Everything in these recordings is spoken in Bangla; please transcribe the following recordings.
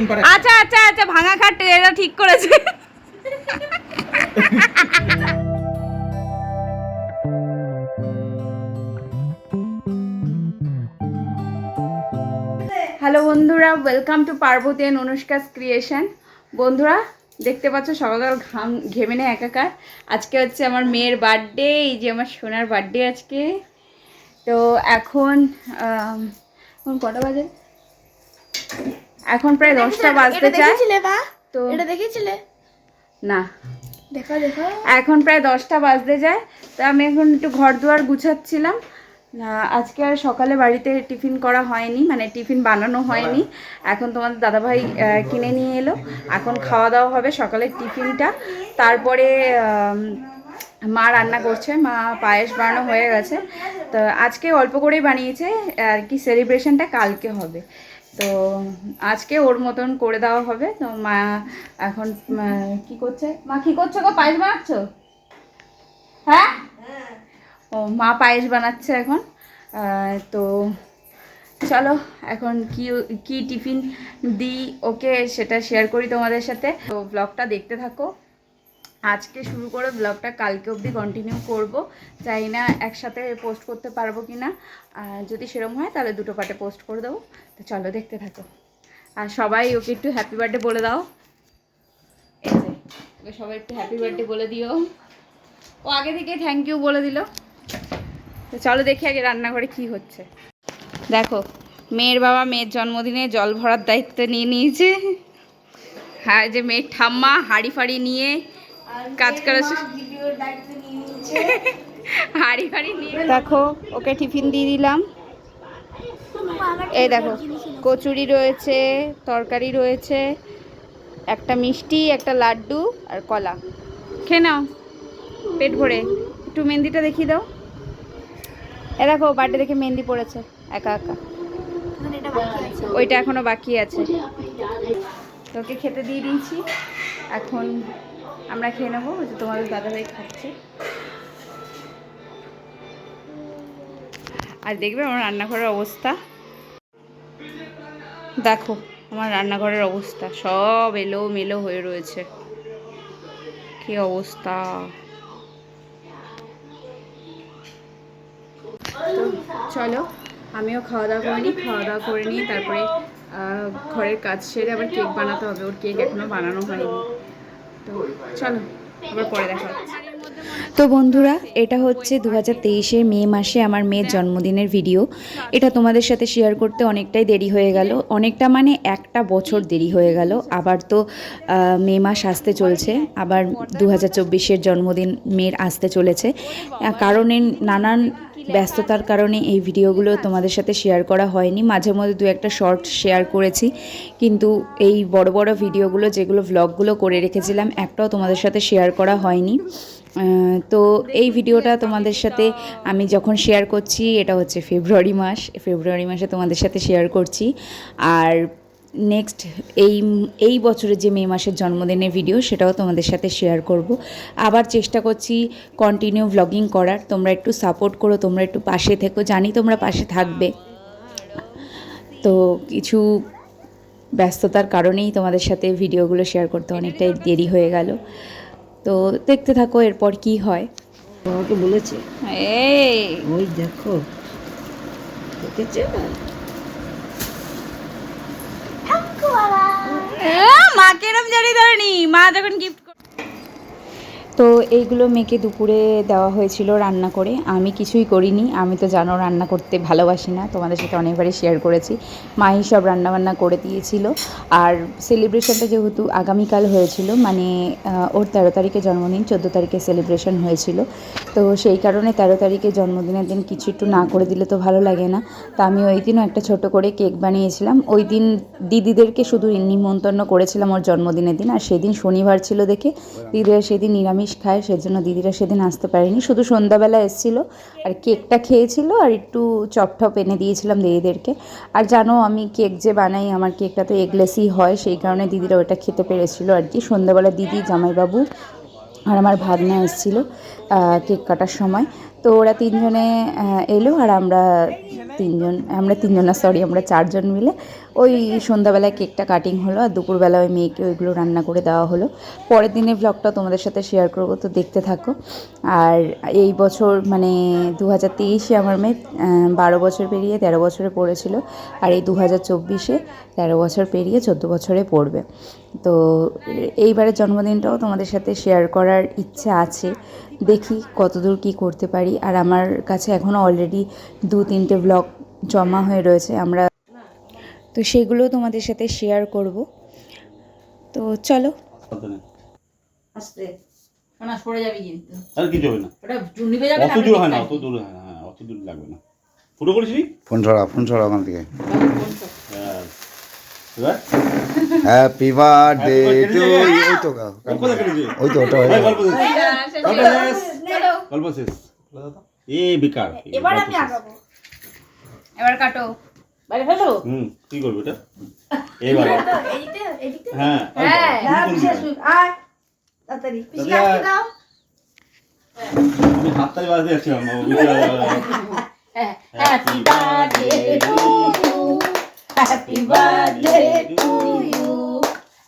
ইনপারে আচ্ছা আচ্ছা আচ্ছা ভাঙা খাট, এটা ঠিক করেছে। হ্যালো বন্ধুরা welcome to Parvati and Anushka's creation বন্ধুরা, দেখতে পাচ্ছ সকাল সকাল ঘাম ঘেমে নেয় একাকার। আজকে হচ্ছে আমার মেয়ের বার্থডে এই যে আমার সোনার বার্থডে আজকে। তো এখন কটা বাজে? এখন প্রায় দশটা বাজতে চায়। দেখেছিলে তো এটা দেখেছিলে? না। দেখো দেখো। এখন প্রায় দশটা বাজতে যায়। তো আমি এখন একটু ঘর দুয়ার গুছাচ্ছিলাম আজকে আর সকালে বাড়িতে টিফিন করা হয়নি মানে টিফিন বানানো হয়নি। এখন তোমাদের দাদাভাই কিনে নিয়ে এলো। এখন খাওয়া দাওয়া হবে সকালের টিফিনটা। তারপরে মা রান্না করছে। মা পায়েস বানানো হয়ে গেছে। তো আজকে অল্প করেই বানিয়েছে। আর কি সেলিব্রেশনটা কালকে হবে। তো আজকে ওর মতন করে দেওয়া হবে। তো মা এখন কি করছে? মা কি করছ গো? পায়েস বানাচ্ছো? হ্যাঁ? ও, মা পায়েস বানাচ্ছে এখন। তো চলো, এখন কি কি টিফিন দিই ওকে সেটা শেয়ার করি তোমাদের সাথে। তো ব্লগটা দেখতে থাকো। আজকে শুরু করে ব্লগটা কালকে অবধি কন্টিনিউ করব। চাই না একসাথে পোস্ট করতে পারব কি না আর যদি সেরকম হয় তাহলে দুটো পার্টে পোস্ট করে দেবো। তো চলো দেখতে থাকো। আর সবাই ওকে একটু হ্যাপি বার্থডে বলে দাও। ওকে সবাই একটু হ্যাপি বার্থডে বলে দিও। ও আগে থেকে থ্যাংক ইউ বলে দিল। তো চলো দেখি আগে রান্নাঘরে কি হচ্ছে। দেখো মেয়ের বাবা মেয়ের জন্মদিনে জল ভরার দায়িত্ব নিয়ে নিয়েছে। হ্যাঁ যে মেয়ের ঠাম্মা হাড়ি ফাড়ি নিয়ে কাজ করা হাড়ি ফাড়ি নিয়ে দেখো ওকে টিফিন দিয়ে দিলাম। এই দেখো কচুরি রয়েছে তরকারি রয়েছে একটা মিষ্টি একটা লাড্ডু আর কলা। খেয়ে নাও পেট ভরে। একটু মেহেন্দিটা দেখিয়ে দাও। এ দেখো বার্থডে দেখে মেহেন্দি পড়েছে একা একা। এটা বাকি আছে ওইটা এখনও বাকি আছে। তোকে খেতে দিয়ে দিয়েছি। এখন আমরা খেয়ে নেব যে তোমাদের দাদাভাই খাচ্ছে। আর দেখবে আমার রান্নাঘরের অবস্থা? দেখো, আমার রান্নাঘরের অবস্থা, সব এলো মেলো হয়ে রয়েছে। কি অবস্থা? তো চলো, আমিও খাওয়া দাওয়া করে নিই, খাওয়া দাওয়া করে নিই তারপরে ঘরের কাজ সেরে আবার কেক বানাতে হবে। ওর কেক এখনও বানানো হয়নি। চলো, আবার পরে দেখা তো বন্ধুরা, এটা হচ্ছে দু হাজার তেইশে মে মাসে আমার মেয়ের জন্মদিনের ভিডিও। এটা তোমাদের সাথে শেয়ার করতে অনেকটাই দেরি হয়ে গেল। অনেকটা মানে একটা বছর দেরি হয়ে গেল। আবার তো মে মাস আসতে চলছে। আবার দু হাজার চব্বিশের জন্মদিন মেয়ের আসতে চলেছে। কারণে নানান ব্যস্ততার কারণে এই ভিডিওগুলো তোমাদের সাথে শেয়ার করা হয়নি। মাঝে মধ্যে দু একটা শর্ট শেয়ার করেছি। কিন্তু এই বড় বড় ভিডিওগুলো যেগুলো ভ্লগগুলো করে রেখেছিলাম একটাও তোমাদের সাথে শেয়ার করা হয়নি। তো এই ভিডিওটা তোমাদের সাথে আমি যখন শেয়ার করছি এটা হচ্ছে ফেব্রুয়ারি মাস। ফেব্রুয়ারি মাসে তোমাদের সাথে শেয়ার করছি। আর নেক্সট এই এই বছরের যে মে মাসের জন্মদিনের ভিডিও সেটাও তোমাদের সাথে শেয়ার করব। আবার চেষ্টা করছি কন্টিনিউ ভ্লগিং করার। তোমরা একটু সাপোর্ট করো তোমরা একটু পাশে থেকো। জানি তোমরা পাশে থাকবে। তো কিছু ব্যস্ততার কারণেই তোমাদের সাথে ভিডিওগুলো শেয়ার করতে অনেকটাই দেরি হয়ে গেল। তো দেখতে থাকো এরপর কি হয়। আমাকে বলেছে। এই! ওই দেখো। দেখেছ? মাকে এরম জানি ধরেনি মা যখন গিফট তো এইগুলো মেয়েকে দুপুরে দেওয়া হয়েছিল রান্না করে। আমি কিছুই করিনি। আমি তো জানো রান্না করতে ভালোবাসি না। তোমাদের সাথে অনেকবারই শেয়ার করেছি। মাই সব রান্নাবান্না করে দিয়েছিল। আর সেলিব্রেশনটা যেহেতু আগামীকাল হয়েছিল মানে ওর তেরো তারিখে জন্মদিন, চোদ্দ তারিখে সেলিব্রেশন হয়েছিল। তো সেই কারণে তেরো তারিখে জন্মদিনের দিন কিছু একটু না করে দিলে তো ভালো লাগে না। তো আমি ওই দিনও একটা ছোট করে কেক বানিয়েছিলাম। ওই দিন দিদিদেরকে শুধু নিমন্ত্রণ করেছিলাম ওর জন্মদিনের দিন। আর সেদিন শনিবার ছিল দেখে। দিদিরা সেদিন নিরামিষ খায়, সেজন্য দিদিরা সেদিন আসতে পারেনি। শুধু সন্ধ্যাবেলা এসেছিল আর কেকটা খেয়েছিল আর একটু চপ টপ এনে দিয়েছিলাম দিদিদেরকে। আর জানো, আমি কেক যে বানাই, আমার কেকটা তো এগলেসই হয়, সেই কারণে দিদিরা ওটা খেতে পেরেছিল আর কি। সন্ধ্যাবেলা দিদি, জামাইবাবু আর আমার ভাগনা এসেছিল কেক কাটার সময়। তো ওরা তিনজনে এলো আর আমরা তিনজন আমরা তিনজন না সরি আমরা চারজন মিলে ওই সন্ধ্যাবেলায় কেকটা কাটিং হলো আর দুপুরবেলা ওই মেয়েকে ওইগুলো রান্না করে দেওয়া হলো। পরের দিনের ব্লগটা তোমাদের সাথে শেয়ার করব, তো দেখতে থাকো। আর এই বছর মানে দু হাজার তেইশে আমার মেয়ে বারো বছর পেরিয়ে তেরো বছরে পড়েছিল আর এই দু হাজার চব্বিশে তেরো বছর পেরিয়ে চোদ্দ বছরে পড়বে। তো এইবারের জন্মদিনটাও তোমাদের সাথে শেয়ার করার ইচ্ছে আছে। দেখি কতদূর কি করতে পারি। আর আমার কাছে এখনও অলরেডি দু তিনটে ব্লগ জমা হয়ে রয়েছে। আমরা তো সেগুলো তোমাদের সাথে শেয়ার করব। তো চলো। আসতে কানাস কিন্তু। আর কিছু হবে না। ওটা নিভে যাবে অত দূর হয় না অত দূর হয় না হ্যাঁ অত দূর লাগবে না। ফুটো করেছিলি ফোন ছড়া ফোন ছড়া ওখান থেকে। হ্যাঁ হ্যাপি বার্থডে টু. ওই তো গা- ও কোথায় কেটেছে ওই তো ওটা হয়ে গেল। গল্প শেষ। গল্প শেষ। এ বেকার। এবার আমি আগাবো। এবার কাটো। বাইরে ফেলো হুম কি করব এটা এইবার হ্যাঁ হ্যাঁ। তুমি আয় তাড়াতাড়ি পিসি দাদা। দাও আমি হাততালি বাজাতে যাচ্ছিলাম ও happy birthday to you happy birthday to you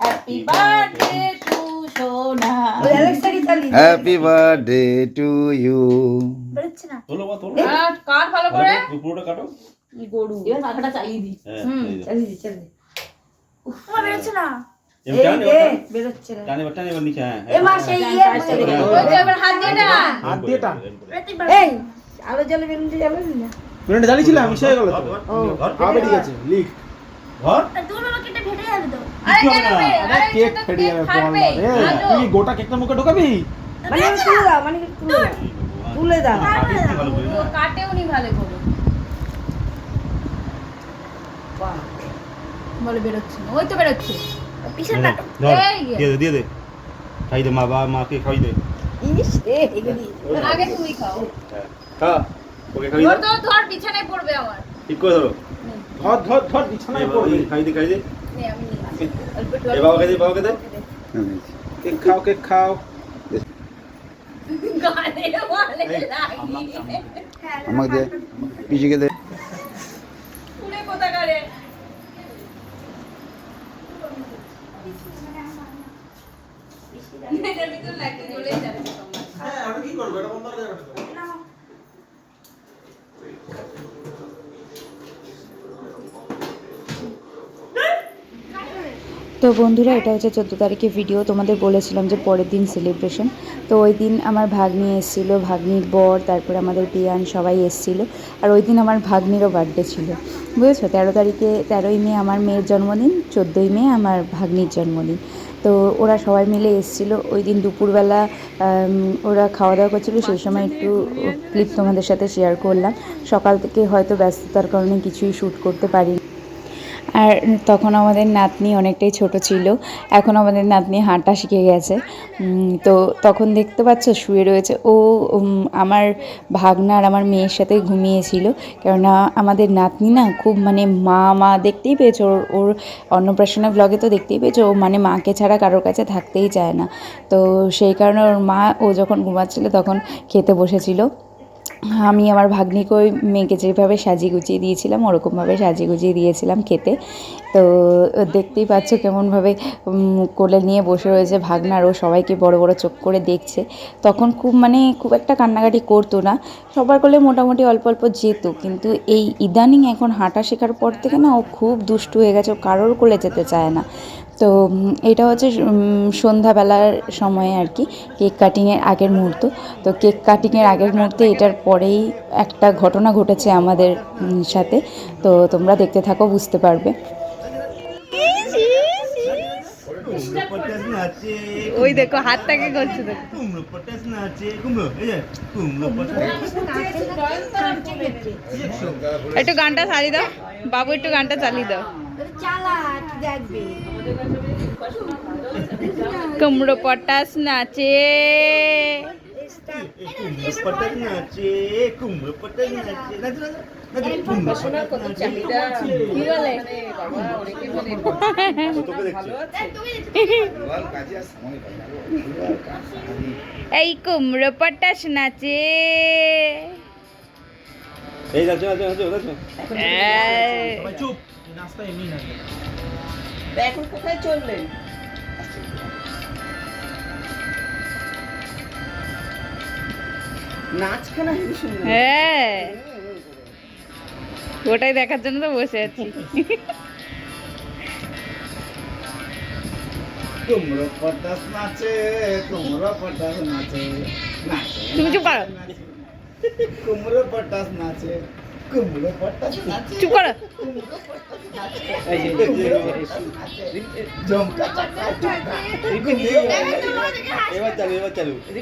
happy birthday to সোনা ওই অ্যালেক্সাকে চালিয়ে দে। হ্যাপি বার্থডে টু ইউ বেরোচ্ছে না তোলো বা তোলো কাট ভালো ভালো করে করে পুরোটা কাটো গরু এবার মাথাটা চালিয়ে দি যে। চালিয়ে দে, চালিয়ে আমার বেরোচ্ছে না গোটা কেকটা মুখে ঢোকাবি মানে তুলে দাও তুলে দাও? কাটেও নি ভালো করে বলে বেরোচ্ছে না। ওই তো বেরোচ্ছে। দিয়ে দে, দিয়ে দে। খাই দে, মা বাবা মাকে খাই দে। ইস, এ, এগুলি। আগে তুমি খাও। হ্যাঁ। ওকে খাই দে। ধর ধর বিছানায় পড়বে আমার ঠিক করে ধরো। ধর ধর ধর বিছানায় এই বাবা, পড়বি খাই দে খাই দে। এ বাবাকে বাবাকে কেক খাও কেক খাও। আমাকে দে পিছিয়ে দে। পুরে কোথাকারে এটার ভিতর লাগতে চলেই যাবে তোমার। তো বন্ধুরা, এটা হচ্ছে চোদ্দ তারিখে ভিডিও তোমাদের বলেছিলাম যে পরের দিন সেলিব্রেশন তো ওই দিন আমার ভাগ্নি এসেছিল, ভাগ্নির বর, তারপরে আমাদের বিয়ান সবাই এসেছিল। আর ওই দিন আমার ভাগ্নিরও বার্থডে ছিল। বুঝেছ? তেরো তারিখে, তেরোই মে আমার মেয়ের জন্মদিন, চোদ্দোই মে আমার ভাগ্নির জন্মদিন। তো ওরা সবাই মিলে এসেছিল। ওই দিন দুপুরবেলা ওরা খাওয়া দাওয়া করছিল। সেই সময় একটু ক্লিপ তোমাদের সাথে শেয়ার করলাম। সকাল থেকে হয়তো ব্যস্ততার কারণে কিছুই শ্যুট করতে পারিনি। আর তখন আমাদের নাতনি অনেকটাই ছোট ছিল। এখন আমাদের নাতনি হাঁটা শিখে গেছে। তো তখন দেখতে পাচ্ছ শুয়ে রয়েছে। ও আমার ভাগনা আর আমার মেয়ের সাথে ঘুমিয়েছিল। কেননা আমাদের নাতনি না খুব মানে মা মা দেখতেই পেয়েছে। ওর ওর অন্নপ্রাশনের ব্লগে তো দেখতেই পেয়েছে। ও মানে মাকে ছাড়া কারোর কাছে থাকতেই চায় না। তো সেই কারণে ওর মা, ও যখন ঘুমাচ্ছিল তখন খেতে বসেছিল। আমি আমার ভাগ্নিকে মেয়েকে যেভাবে সাজিয়ে গুছিয়ে দিয়েছিলাম, ওরকমভাবে সাজিয়ে গুছিয়ে দিয়েছিলাম খেতে। তো দেখতেই পাচ্ছ কেমনভাবে কোলে নিয়ে বসে রয়েছে ভাগনার ও সবাইকে বড় বড় চোখ করে দেখছে। তখন খুব মানে খুব একটা কান্নাকাটি করতো না, সবার কোলে মোটামুটি অল্প অল্প যেত। কিন্তু এই ইদানিং এখন হাঁটা শেখার পর থেকে না ও খুব দুষ্টু হয়ে গেছে, ও কারোর কোলে যেতে চায় না। তো এটা হচ্ছে সন্ধ্যাবেলার সময়ে আর কি, কেক কাটিংয়ের আগের মুহূর্ত। তো কেক কাটিংয়ের আগের মুহূর্তে এটার পরেই একটা ঘটনা ঘটেছে আমাদের সাথে। তো তোমরা দেখতে থাকো, বুঝতে পারবে। ওই দেখো, হাতটাকে করছে একটু গানটা চালিয়ে দাও। বাবু, একটু গানটা চালিয়ে দাও। কুমড়ো পটাশ নাচে। পটাশ কুমড়ো পটাশ এই কুমড়ো পটাশ নাচে। এই নাচো। নাচো নাচো নাচো চুপ। নাচটা এমনি নাচবে তা এখন কোথায় চললেন? নাচখানা হেবি সুন্দর হ্যাঁ। ওটাই দেখার জন্য তো বসে আছি। কুমড়ো পটাস নাচে কুমড়ো পটাস নাচে। নাচে তুমি চুপ করো। কুমড়ো পটাস নাচে কুমড়ো পটাস নাচে। চুপ করো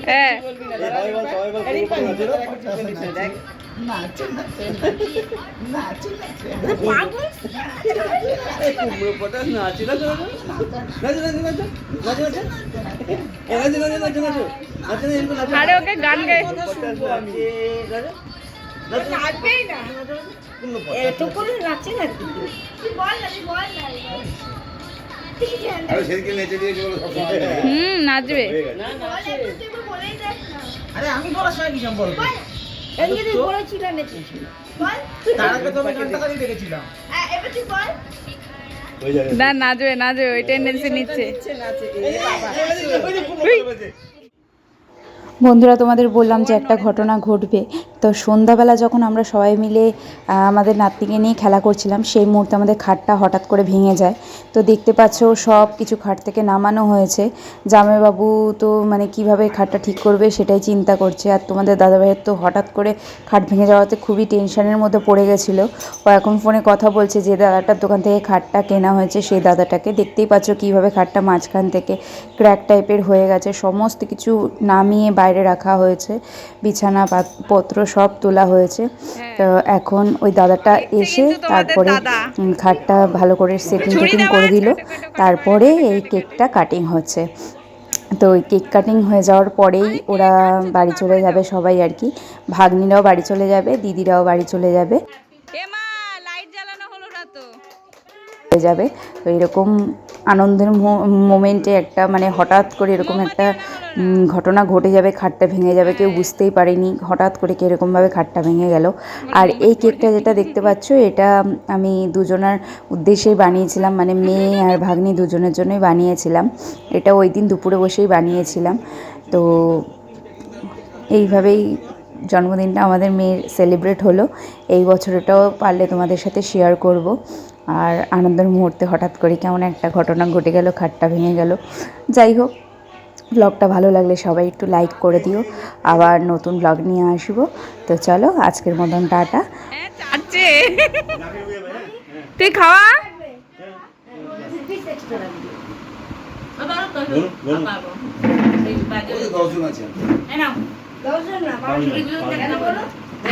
হ্যাঁ আরে ওকে গান গাই নাচে নাকি হুম নাচবে না আরে আমি বলার সময় কি সম্পর্ক হ্যাঁ, হয়ে নাচবে নাচবে ওই টেন্ডেন্সি নিচ্ছে বন্ধুরা তোমাদের বললাম যে একটা ঘটনা ঘটবে তো সন্ধ্যাবেলা যখন আমরা সবাই মিলে আমাদের নাতনিকে নিয়ে খেলা করছিলাম, সেই মুহূর্তে আমাদের খাটটা হঠাৎ করে ভেঙে যায়। তো দেখতে পাচ্ছ সব কিছু খাট থেকে নামানো হয়েছে। জামাইবাবু তো মানে কীভাবে খাটটা ঠিক করবে সেটাই চিন্তা করছে। আর তোমাদের দাদাভাইয়ের তো হঠাৎ করে খাট ভেঙে যাওয়াতে খুবই টেনশনের মধ্যে পড়ে গেছিল। ও এখন ফোনে কথা বলছে যে, দাদাটার দোকান থেকে খাটটা কেনা হয়েছে, সেই দাদাটাকে। দেখতেই পাচ্ছ কীভাবে খাটটা মাঝখান থেকে ক্র্যাক টাইপের হয়ে গেছে। সমস্ত কিছু নামিয়ে বাইরে রাখা হয়েছে। বিছানা পত্র সব তোলা হয়েছে। তো এখন ওই দাদাটা এসে তারপরে খাটটা ভালো করে সেটিং টেটিং করে দিল। তারপরে এই কেকটা কাটিং হচ্ছে। তো ওই কেক কাটিং হয়ে যাওয়ার পরেই ওরা বাড়ি চলে যাবে সবাই আর কি। ভাগ্নিরাও বাড়ি চলে যাবে দিদিরাও বাড়ি চলে যাবে। হয়ে যাবে। তো এরকম আনন্দের মোমেন্টে একটা মানে হঠাৎ করে এরকম একটা ঘটনা ঘটে যাবে, খাটটা ভেঙে যাবে, কেউ বুঝতেই পারেনি হঠাৎ করে কীরকমভাবে খাটটা ভেঙে গেল। আর এই কেকটা যেটা দেখতে পাচ্ছ, এটা আমি দুজনার উদ্দেশ্যেই বানিয়েছিলাম মানে মেয়ে আর ভাগ্নি দুজনের জন্যই বানিয়েছিলাম। এটা ওই দিন দুপুরে বসেই বানিয়েছিলাম। তো এইভাবেই জন্মদিনটা আমাদের মেয়ের সেলিব্রেট হলো। এই বছরটাও পারলে তোমাদের সাথে শেয়ার করব। আর আনন্দের মুহূর্তে হঠাৎ করে কেমন একটা ঘটনা ঘটে গেল খাটটা ভেঙে গেল। যাই হোক ব্লগটা ভালো লাগলে সবাই একটু লাইক করে দিও। আবার নতুন ব্লগ নিয়ে আসব। তো চলো আজকের মতন টাটা। হ্যাঁ তুই খাওয়া?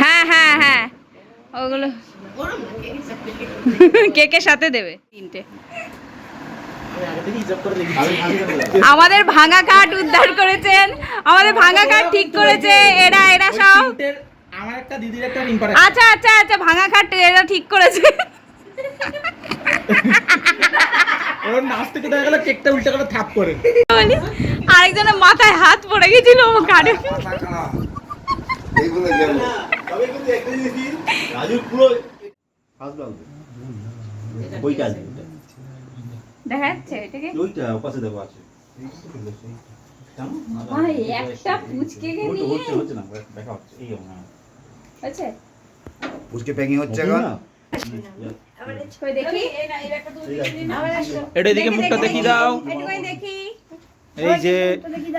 হ্যাঁ হ্যাঁ হ্যাঁ। ওগুলো কেকের সাথে দেবে? তিনটে। আমাদের ভাঙা কাঠ উদ্ধার করেছেন। আমাদের ভাঙা কাঠ ঠিক করেছে। এরা এরা সব আমার একটা দিদির একটা আচ্ছা আচ্ছা আচ্ছা ভাঙা কাঠ এরা ঠিক করেছে। আরেকজনের মাথায় হাত পড়ে গেছিল ও কাঠে এইগুলো গেল তবে কিন্তু একটা জিনিস রাজুর পুরো ওইটা দেখা যাচ্ছে এটাকে ওইটা পাশে দেখো আছে। ভাই, একটা পুচকেকে হচ্ছে, নিয়ে- হচ্ছে হচ্ছে না দেখা হচ্ছে এই যেমন। পুচকে প্যাকিং হচ্ছে হচ্ছে এখন? দেখি। এটা এদিকে মুখটা দেখিয়ে দাও। এই যে দেখি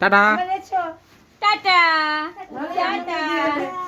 টাটা। টাটা। টাটা।